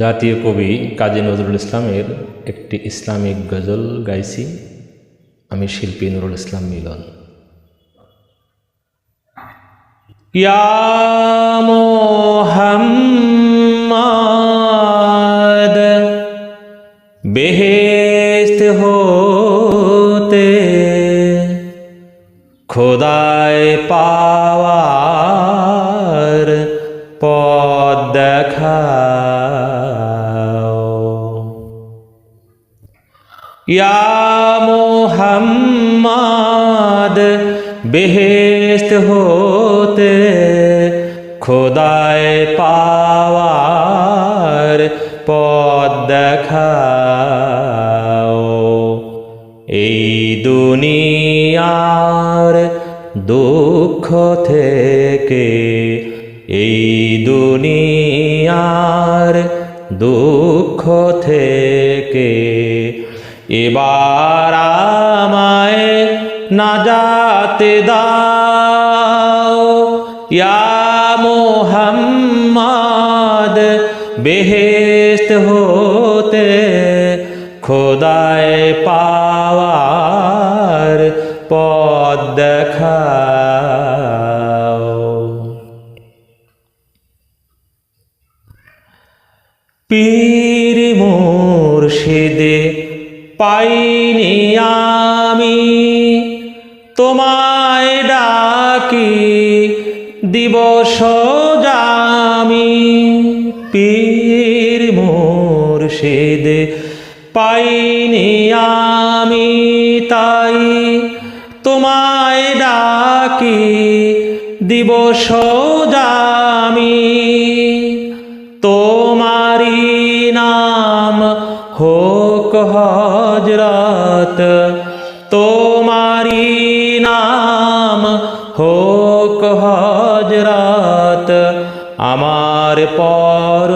জাতীয় কবি কাজী নজরুল ইসলামের একটি ইসলামিক গজল গাইছি, আমি শিল্পী নুরুল ইসলাম মিলন। বেহেস্ত হতে খোদায় পাওয়ার মোহাম্মদ বেহেস্ত হতে খোদায় পাওয়ার পদ দেখাও। এই দুনিয়ার দুঃখ থেকে, এই দুনিয়ার দুঃখ থেকে এবার আমায় নাজাতে দাও। ইয়া মোহাম্মদ বেহেস্ত হতে খোদায় পাওয়ার পদ দেখাও। পীর মুর্শিদে পাইনি আমি। তোমায় ডাকি দিবস জামি। পীর মুর্শিদে, পাইনি আমি তাই। তোমায় ডাকি দিবস জামি। তোমারি হজরত তোমারি নাম হোক হজরত আমার পর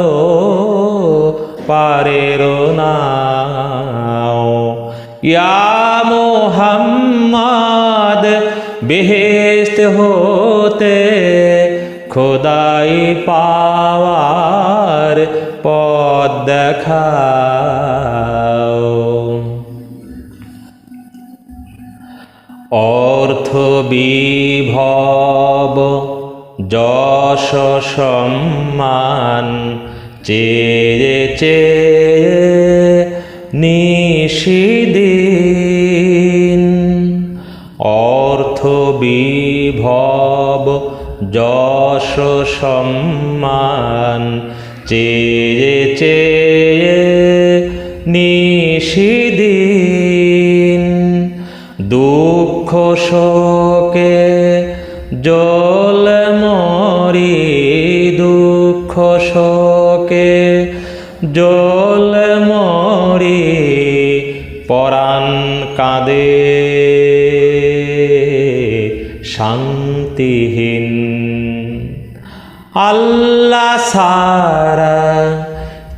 পারের নাও। ইয়া মোহাম্মদ বেহেস্ত হতে খোদাই পাওয়ার পদ দেখাও। বিভব যশ সম্মান চেয়ে চেয়ে নিষিদিন অর্থ বিভব যশ সম্মান চেয়ে চেয়ে নিষিদিন দুঃখ শোকে জল মরি দুঃখ শোকে জল মরি পরাণ কাঁদে। শান্তিহীন। আল্লাহ সারা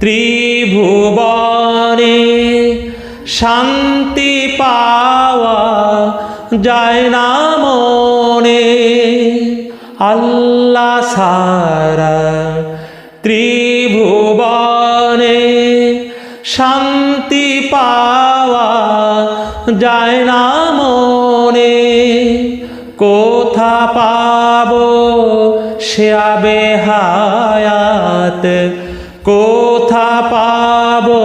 ত্রিভুবনে শান্তি পাওয়া যায় না মনে। আল্লাহ সারা ত্রিভুবনে শান্তি পাওয়া যায় না মনে। কোথা পাবো সে আবে হায়াত? কোথা পাবো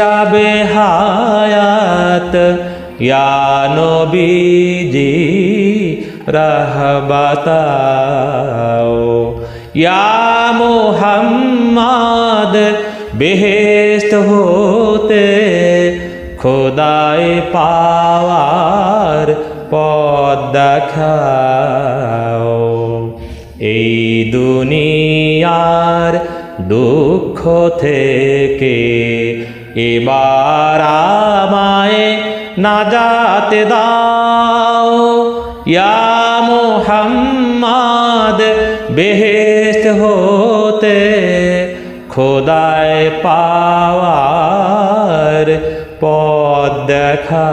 আবে হায়াত, ইয়া নবীজি রহবাতাও। ইয়া মোহাম্মদ বেহেস্ত হতে খোদায় পাওয়ার পদ দেখাও। এই দুনিয়ার দুঃখ থেকে এবার আমায় নাজাতে দাও। ইয়া মোহাম্মদ বেহেস্ত হতে খোদায় পাওয়ার পদ দেখা